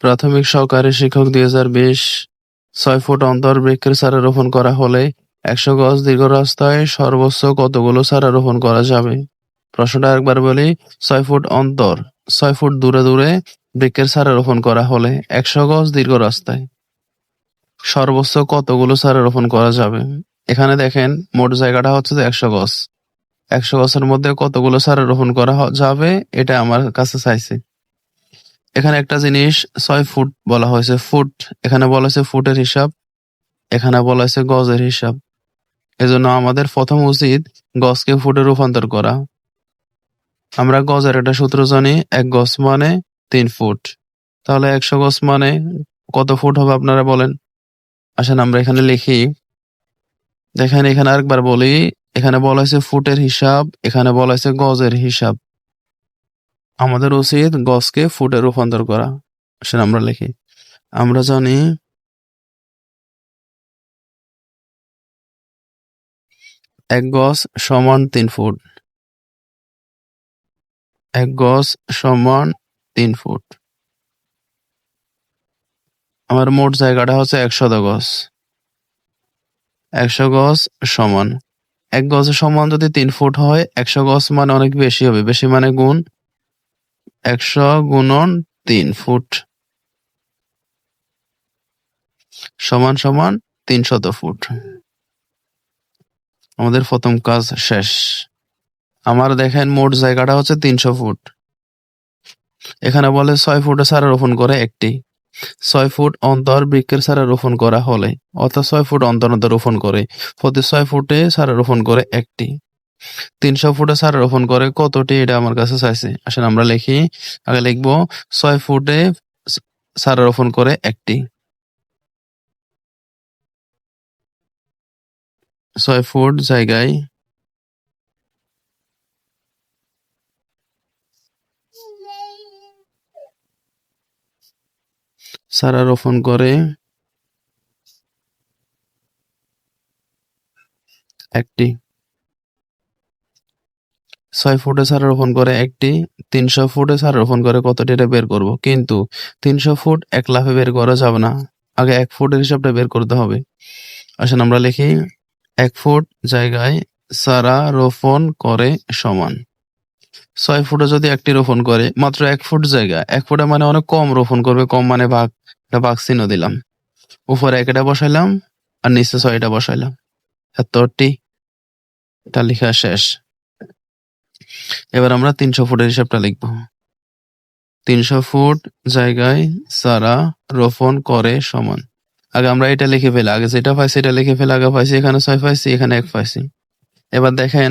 প্রাথমিক সহকারী শিক্ষক দুই হাজার বিশ ছয় ফুট অন্তর বৃক্ষের চারা রোপণ করা হলে একশো গজ দীর্ঘ রাস্তায় সর্বোচ্চ কতগুলো চারা রোপণ করা যাবে? প্রশ্নটা একবার বলি, ছয় ফুট অন্তর, ছয় ফুট দূরে দূরে বৃক্ষের চারা রোপণ করা হলে একশো গজ দীর্ঘ রাস্তায় সর্বোচ্চ কতগুলো চারা রোপণ করা যাবে? এখানে দেখেন, মোট জায়গাটা হচ্ছে যে একশো গজ। একশো গছের মধ্যে কতগুলো চারা রোপণ করা যাবে, এটা আমার কাছে চাইছে। এখানে একটা জিনিস, ছয় ফুট বলা হয়েছে, ফুট। এখানে বলা হয়েছে ফুটের হিসাব, এখানে বলা হয়েছে গজের হিসাব। এজন্য আমাদের প্রথম উচিত গজকে ফুটে রূপান্তর করা। আমরা গজের একটা সূত্র জানি, এক গজ মানে তিন ফুট। তাহলে একশো গজ মানে কত ফুট হবে আপনারা বলেন? আসেন আমরা এখানে লিখি। দেখেন এখানে আরেকবার বলি, এখানে বলা হয়েছে ফুটের হিসাব, এখানে বলা হয়েছে গজের হিসাব। আমাদের উচিত গজকে ফুটে রূপান্তর করা, সেটা আমরা লিখি। আমরা জানি এক গজ সমান তিন ফুট। এক গজ সমান তিন ফুট। আমার মোট জায়গাটা হচ্ছে একশো গজ। একশো গজ সমান। এক গজের সমান যদি তিন ফুট হয় একশো গজ মানে অনেক বেশি হবে। বেশি মানে গুণ একশো গুণন তিন ফুট। সমান সমান তিন শত ফুট। আমাদের প্রথম কাজ শেষ। আমার দেখেন মোট জায়গাটা হচ্ছে তিনশো ফুট। এখানে বলে ছয় ফুটে সারা রোপণ করে একটি। ছয় ফুট অন্তর বৃক্ষের সারা রোপণ করা হলে, অর্থাৎ ছয় ফুট অন্তর অন্তর রোপণ করে, প্রতি ছয় ফুটে সারা রোপণ করে একটি। তিনশো ফুটে সার রোপণ করে কতটি এটা আমার কাছে চাইছে। আসলে আমরা লিখি, আগে লিখব, ছয় ফুটে সার রোপণ করে একটি। ছয় ফুট জায়গায় সারা রোপণ করে একটি। ছয় ফুটে সারা রোপণ করে একটি, তিনশো ফুটে সারা রোপণ করে কতটি এটা বের করব? কিন্তু তিনশো ফুট এক লাফে বের করা যাবে না। আগে এক ফুটের হিসাবটা বের করতে হবে। আসেন আমরা লিখি, এক ফুট জায়গায় সারা রোপণ করে সমান। ছয় ফুটে যদি একটি রোপণ করে, মাত্র এক ফুট জায়গা। এক ফুটে মানে অনেক কম রোপণ করবে, কম মানে ভাগ, একটা ভাগ চিহ্ন দিলাম। উপরে একটা বসাইলাম, আর নিচে ছয়টা বসাইলাম। এতটি। এটা লেখা শেষ। এবার আমরা তিনশো ফুটের হিসাবটা লিখব। তিনশো ফুট জায়গায় সারা রোপণ করে সমান। আগে আমরা এটা লিখে ফেলে। আগে যেটা পাইছি এটা লিখে ফেলে। আগে পাইছি এখানে ছয় পাইছি, এখানে এক পাইছি। এবার দেখেন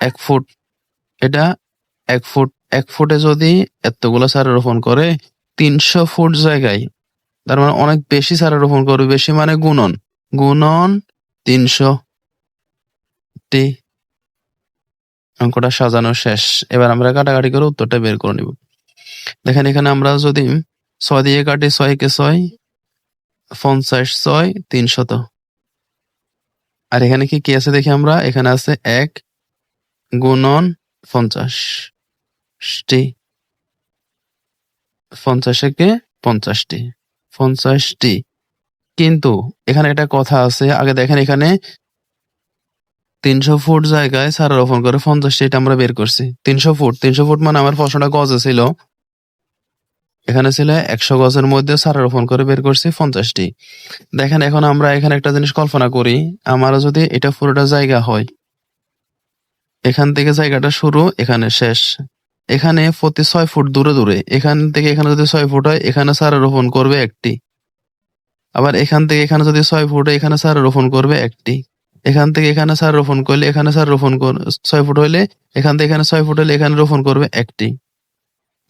এক ফুট। এটা এক ফুট। এক ফুটে যদি এতগুলো সারা রোপণ করে তিনশো ফুট জায়গায়, তার মানে অনেক বেশি সারা রোপণ করবে। বেশি মানে গুণন। গুণন তিনশো টি অঙ্কটা সাজানো শেষ। এবার আমরা কাটাকাটি করে উত্তরটা বের করে নিব। দেখেন এখানে আমরা যদি ছয় দিয়ে কাটি কে ছয়, পঞ্চাশ ছয়, তিনশত। আর এখানে কি কি আছে দেখি আমরা? এখানে আছে এক গুণন পঞ্চাশ। টি পঞ্চাশকে পঞ্চাশটি। পঞ্চাশটি। কিন্তু এখানে একটা কথা আছে, আগে দেখেন এখানে তিনশো ফুট জায়গায় সারা রোপণ করে পঞ্চাশটি এটা আমরা বের করছি। তিনশো ফুট তিনশো ফুট মানে আমার ফসলটা গজে ছিল। এখানে ছিল একশো গজের মধ্যে সারা রোপণ করে বের করছি পঞ্চাশটি। দেখেন এখন আমরা এখানে একটা জিনিস কল্পনা করি, আমারও যদি এটা পুরোটা জায়গা হয়, এখান থেকে জায়গাটা শুরু, এখানে শেষ। এখানে প্রতি ছয় ফুট দূরে দূরে, এখান থেকে এখানে যদি ছয় ফুট হয়, এখানে সারা রোপণ করবে একটি। আবার এখান থেকে এখানে যদি ছয় ফুট হয়, এখানে সারা রোপণ করবে একটি। এখান থেকে এখানে সার রোপণ করলে এখানে সার রোপণ কর- ছয় ফুট হইলে এখান থেকে এখানে ছয় ফুট হইলে এখানে রোপণ করবে একটি।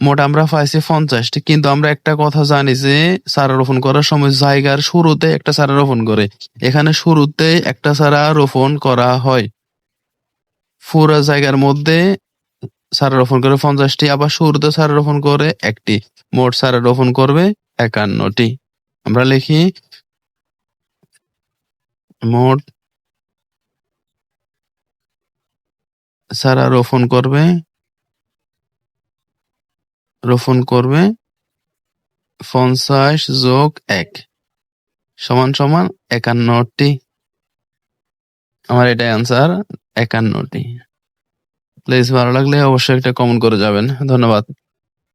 মোট আমরা পাইছি পঞ্চাশটি। কিন্তু আমরা একটা কথা জানি যে চারা রোপণ করার সময় জায়গার শুরুতে একটা চারা রোপণ করে। এখানে শুরুতে একটা চারা রোপণ করা হয়। পুরো জায়গার মধ্যে চারা রোপণ করে পঞ্চাশটি, আবার শুরুতে চারা রোপণ করে একটি। মোট চারা রোপণ করবে একান্নটি। আমরা লিখি, মোট চারা রোপণ করবে। রোপণ করবে। পঞ্চাশ যোগ এক সমান সমান একান্নটি। আমার এটাই আনসার একান্নটি। প্লিজ ভালো লাগলে অবশ্যই একটা কমেন্ট করে যাবেন। ধন্যবাদ।